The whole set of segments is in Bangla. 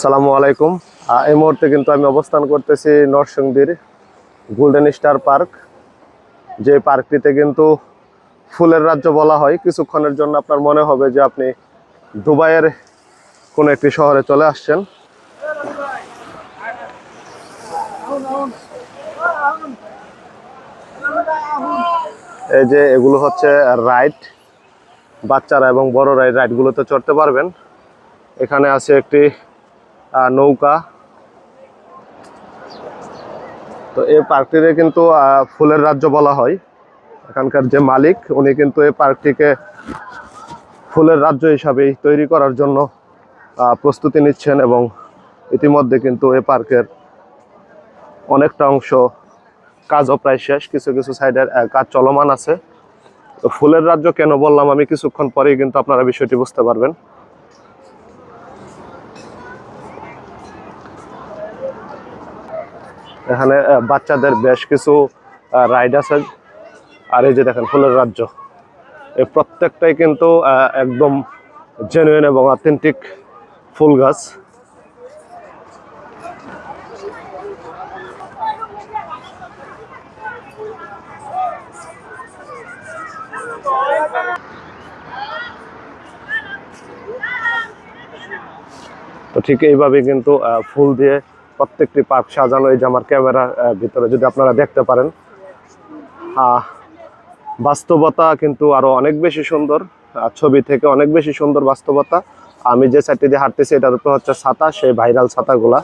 আসসালামু আলাইকুম। এই মুহূর্তে কিন্তু আমি অবস্থান করতেছি নরসিংদীর গোল্ডেন স্টার পার্ক যে পার্কটিতে কিন্তু ফুলের রাজ্য বলা হয়। কিছুক্ষণের জন্য আপনার মনে হবে যে আপনি দুবাইয়ের কোনো একটি শহরে চলে আসছেন। এই যে এগুলো হচ্ছে রাইড বাচ্চারা এবং বড়রা এই রাইডগুলোতে চড়তে পারবেন। এখানে আছে একটি নৌকা। তো এই পার্কটিকে কিন্তু ফুলের রাজ্য বলা হয়। এখানকার যে মালিক, উনি কিন্তু এই পার্কটিকে ফুলের রাজ্য হিসাবেই তৈরি করার জন্য প্রস্তুতি নিচ্ছেন এবং ইতিমধ্যে কিন্তু এই পার্কের অনেকটা অংশ কাজও প্রায় শেষ। কিছু কিছু সাইডের কাজ চলমান আছে। তো ফুলের রাজ্য কেন বললাম আমি কিছুক্ষণ পরেই, কিন্তু আপনারা বিষয়টি বুঝতে পারবেন। এখানে বাচ্চাদের বেশ কিছু রাইড আছে। আর এই যে দেখেন, ফুলের রাজ্য। এই প্রত্যেকটাই কিন্তু একদম জেনুইন এবং অথেন্টিক ফুল গাছ। তো ঠিক এইভাবে কিন্তু ফুল দিয়ে প্রত্যেকটি পার্ক সাজানো এই যে আমার ক্যামেরার ভিতরে যদি আপনারা দেখতে পারেন। বাস্তবতা কিন্তু আরও অনেক বেশি সুন্দর ছবি থেকে অনেক বেশি সুন্দর বাস্তবতা। আমি যে সাইডটি দিয়ে হাঁটতেছি এটার উপর হচ্ছে ছাতা সেই ভাইরাল ছাতাগুলা।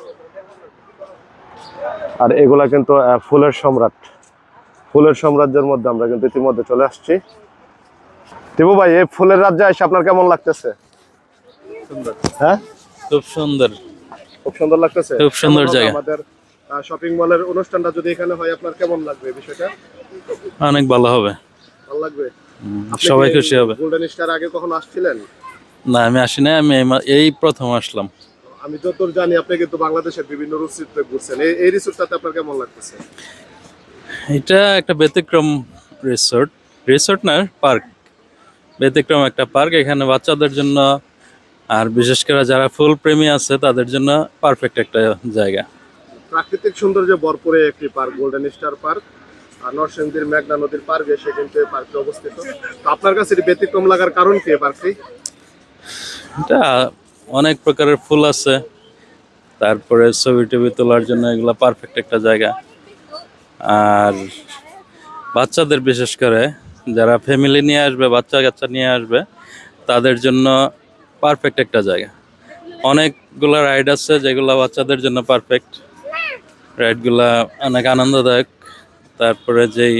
আর এগুলা কিন্তু ফুলের সম্রাট। ফুলের সাম্রাজ্যের মধ্যে আমরা কিন্তু ইতিমধ্যে চলে আসছি। টিপু ভাই এই ফুলের রাজ্যে এসে আপনার কেমন লাগতেছে? সুন্দর। হ্যাঁ? খুব সুন্দর। খুব সুন্দর লাগতেছে। খুব সুন্দর জায়গা। আমাদের শপিং মলের অনুষ্ঠানটা যদি এখানে হয় আপনার কেমন লাগবে বিষয়টা? অনেক ভালো হবে। ভালো লাগবে? সবাই খুশি হবে। গোল্ডেন স্টার আগে কখনো আসছিলেন? না আমি আসি না আমি এই প্রথম আসলাম। আমি যতদূর জানি আপনি কিন্তু বাংলাদেশের বিভিন্ন রিসোর্টে ঘুরছেন। এই এই রিসোর্টটাতে আপনার কেমন লাগতেছে? এটা একটা ব্যতিক্রম রিসোর্ট রিসোর্ট না পার্ক। ব্যতিক্রম একটা পার্ক। এখানে বাচ্চাদের জন্য আর বিশেষ করে যারা ফুল প্রেমী আছে তাদের জন্য পারফেক্ট একটা জায়গা। প্রাকৃতিক সৌন্দর্যে ভরপুরে একটি পার্ক গোল্ডেন স্টার পার্ক আর নরসিংদীর মেঘনা নদীর পার্কে এসে কিন্তু এই পার্কটি অবস্থিত। তো আপনার কাছে এটি ব্যতিক্রম লাগার কারণ কি এই পার্কটি? এটা অনেক প্রকারের ফুল আছে। তারপরে ছবি টবি তোলার জন্য এগুলো পারফেক্ট একটা জায়গা। আর বাচ্চাদের বিশেষ করে যারা ফ্যামিলি নিয়ে আসবে বাচ্চা কাচ্চা নিয়ে আসবে তাদের জন্য পারফেক্ট একটা জায়গা। অনেকগুলো রাইড আছে যেগুলো বাচ্চাদের জন্য পারফেক্ট রাইডগুলা অনেক আনন্দদায়ক। তারপরে যেই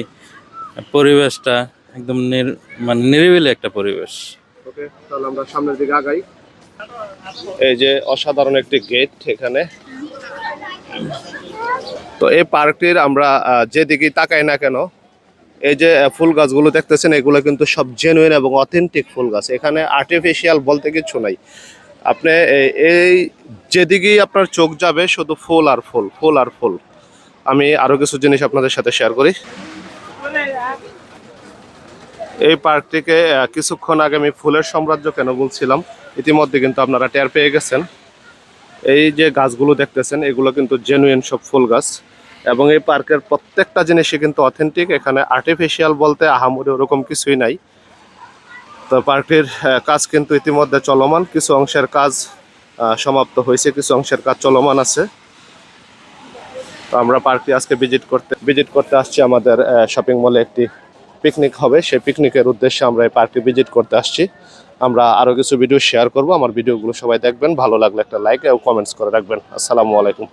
পরিবেশটা একদম নির মানে নিরিবিলি একটা পরিবেশ। আমরা সামনের দিকে আগাই। এই যে অসাধারণ একটি গেট এখানে। তো এই পার্কটির আমরা যেদিকেই তাকাই না কেন এই যে ফুল গাছগুলো দেখতেছেন, এগুলো কিন্তু সব জেনুইন এবং অথেন্টিক ফুল গাছ। এখানে আর্টিফিশিয়াল বলতে কিছু নাই। আপনি এই- যেদিকেই আপনার চোখ যাবে, শুধু ফুল আর ফুল ফুল আর ফুল। আমি আরও কিছু জিনিস আপনাদের সাথে শেয়ার করি। এই পার্কটিকে কিছুক্ষণ আগে আমি ফুলের সাম্রাজ্য কেন বলছিলাম ইতিমধ্যে কিন্তু আপনারা টের পেয়ে গেছেন। এই যে গাছগুলো দেখতেছেন, এগুলো কিন্তু জেনুইন সব ফুল গাছ। এবং এই পার্কের প্রত্যেকটা জিনিসই কিন্তু অথেন্টিক এখানে আর্টিফিশিয়াল বলতে আহামরি ওরকম কিছুই নাই। তো পার্কটির কাজ কিন্তু ইতিমধ্যে চলমান, কিছু অংশের কাজ সমাপ্ত হয়েছে, কিছু অংশের কাজ চলমান আছে। তো আমরা পার্কটি আজকে ভিজিট করতে ভিজিট করতে আসছি, আমাদের শপিং মলে একটি পিকনিক হবে। সেই পিকনিকের উদ্দেশ্যে আমরা এই পার্কটি ভিজিট করতে আসছি। আমরা আরও কিছু ভিডিও শেয়ার করব। আমার ভিডিওগুলো সবাই দেখবেন, ভালো লাগলে একটা লাইক এবং কমেন্টস করে রাখবেন। আসসালামু আলাইকুম।